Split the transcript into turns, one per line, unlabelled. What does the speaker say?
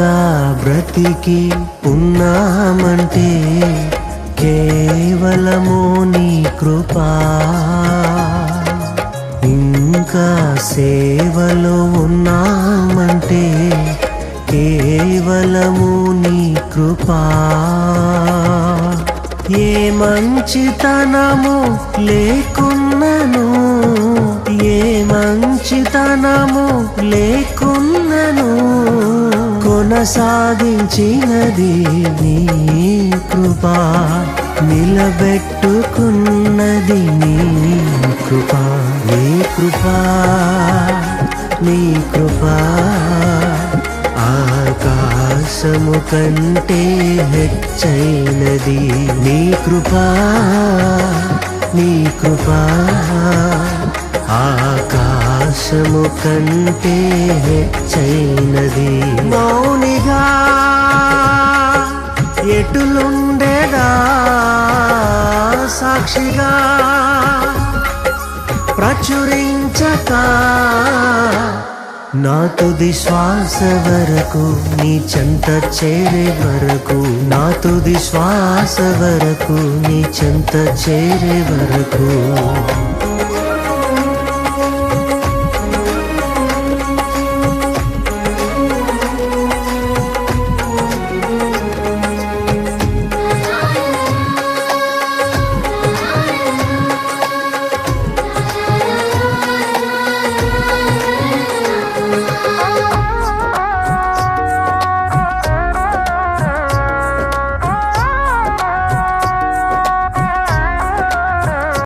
ఇంకా బ్రతికి ఉన్నామంటే కేవలము నీ కృపా. ఇంకా సేవలో ఉన్నామంటే కేవలము నీ కృపా. ఏ మంచితనము లేకున్నను ఏ మంచితనము లేకున్నను కొనసాగించినది నీ కృప. నిలబెట్టుకున్నది నీ కృప. నీ కృప. నీ కృప. ఆకాశము కంటే హెచ్చైనది నీ కృప. నీ కృప. ఆకాశము కంటే హెచ్చైనది ఎటులుండేదా సాక్షిగా ప్రచురించక నా తుది శ్వాస వరకు నీ చెంత చేరే వరకు నా తుది శ్వాస వరకు నీ చెంత చేరే వరకు.